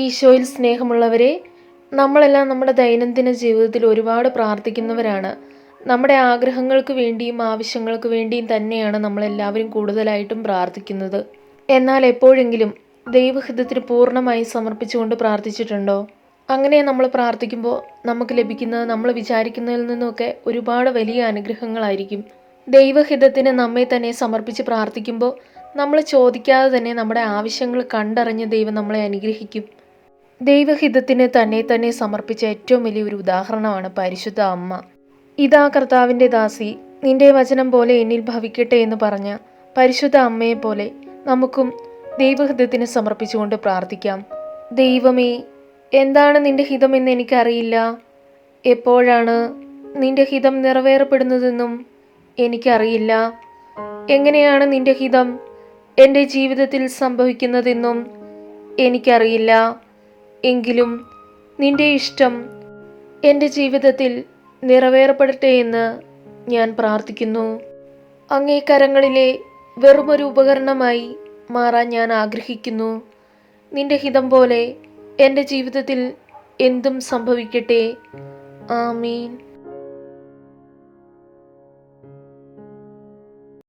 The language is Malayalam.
ഈശോയിൽ സ്നേഹമുള്ളവരെ നമ്മളെല്ലാം നമ്മുടെ ദൈനംദിന ജീവിതത്തിൽ ഒരുപാട് പ്രാർത്ഥിക്കുന്നവരാണ്. നമ്മുടെ ആഗ്രഹങ്ങൾക്ക് വേണ്ടിയും ആവശ്യങ്ങൾക്ക് വേണ്ടിയും തന്നെയാണ് നമ്മളെല്ലാവരും കൂടുതലായിട്ടും പ്രാർത്ഥിക്കുന്നത്. എന്നാൽ എപ്പോഴെങ്കിലും ദൈവഹിതത്തിന് പൂർണമായി സമർപ്പിച്ചുകൊണ്ട് പ്രാർത്ഥിച്ചിട്ടുണ്ടോ? അങ്ങനെ നമ്മൾ പ്രാർത്ഥിക്കുമ്പോൾ നമുക്ക് ലഭിക്കുന്നത് നമ്മൾ വിചാരിക്കുന്നതിൽ നിന്നൊക്കെ ഒരുപാട് വലിയ അനുഗ്രഹങ്ങളായിരിക്കും. ദൈവഹിതത്തിന് നമ്മെ തന്നെ സമർപ്പിച്ച് പ്രാർത്ഥിക്കുമ്പോൾ നമ്മൾ ചോദിക്കാതെ തന്നെ നമ്മുടെ ആവശ്യങ്ങൾ കണ്ടറിഞ്ഞ് ദൈവം നമ്മളെ അനുഗ്രഹിക്കും. ദൈവഹിതത്തിന് തന്നെ തന്നെ സമർപ്പിച്ച ഏറ്റവും വലിയൊരു ഉദാഹരണമാണ് പരിശുദ്ധ അമ്മ. ഇതാ കർത്താവിന്റെ ദാസി നിന്റെ വചനം പോലെ എന്നിൽ ഭവിക്കട്ടെ എന്ന് പറഞ്ഞ പരിശുദ്ധ അമ്മയെ പോലെ നമുക്കും ദൈവഹിതത്തിന് സമർപ്പിച്ചുകൊണ്ട് പ്രാർത്ഥിക്കാം. ദൈവമേ എന്താണ് നിന്റെ ഹിതമെന്ന് എനിക്കറിയില്ല? എപ്പോഴാണ് നിന്റെ ഹിതം നിറവേറപ്പെടുന്നതെന്നും എനിക്കറിയില്ല. എങ്ങനെയാണ് നിന്റെ ഹിതം എന്റെ ജീവിതത്തിൽ സംഭവിക്കുന്നതെന്നും എനിക്കറിയില്ല. എങ്കിലും നിന്റെ ഇഷ്ടം എന്റെ ജീവിതത്തിൽ നിറവേറപ്പെടട്ടെ എന്ന് ഞാൻ പ്രാർത്ഥിക്കുന്നു. അങ്ങേ കരങ്ങളിലെ വെറുമൊരു ഉപകരണമായി മാറാൻ ഞാൻ ആഗ്രഹിക്കുന്നു. നിന്റെ ഹിതം പോലെ എന്റെ ജീവിതത്തിൽ എന്തും സംഭവിക്കട്ടെ. ആമീൻ.